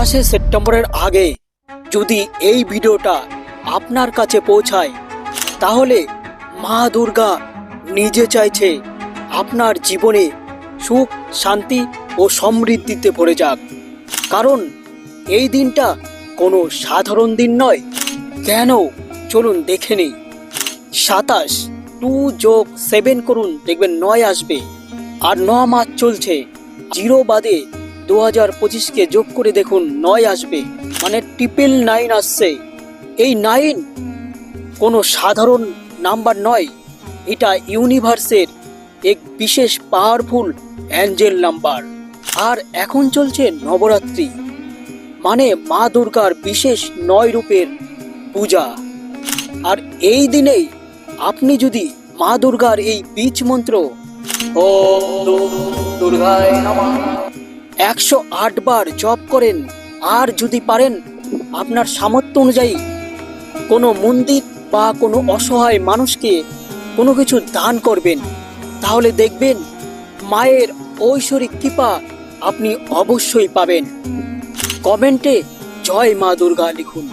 সাতাশে সেপ্টেম্বরের আগে যদি এই ভিডিওটা আপনার কাছে পৌঁছায়, তাহলে মা দুর্গা নিজে চাইছে আপনার জীবনে সুখ, শান্তি ও সমৃদ্ধিতে ভরে যাক। কারণ এই দিনটা কোনো সাধারণ দিন নয়। কেন? চলুন দেখে নিই। সাতাশ, টু যোগ সেভেন করুন, দেখবেন নয় আসবে। আর ন মাস চলছে। জিরো বাদে দু হাজার পঁচিশকে যোগ করে দেখুন, নয় আসবে। মানে ট্রিপল নাইন আসছে। এই নাইন কোনো সাধারণ নাম্বার নয়। এটা ইউনিভার্সের এক বিশেষ পাওয়ারফুল অ্যাঞ্জেল নাম্বার আর এখন চলছে নবরাত্রি। মানে মা দুর্গার বিশেষ নয় রূপের পূজা। আর এই দিনেই আপনি যদি মা দুর্গার এই বীজ মন্ত্র ও দুর্গায় একশো আট বার জপ করেন। আর যদি পারেন, আপনার সামর্থ্য অনুযায়ী কোনো মন্দির বা কোনো অসহায় মানুষকে কোনো কিছু দান করবেন। তাহলে দেখবেন মায়ের ঐশ্বরিক কৃপা আপনি অবশ্যই পাবেন। কমেন্টে জয় মা দুর্গা লিখুন।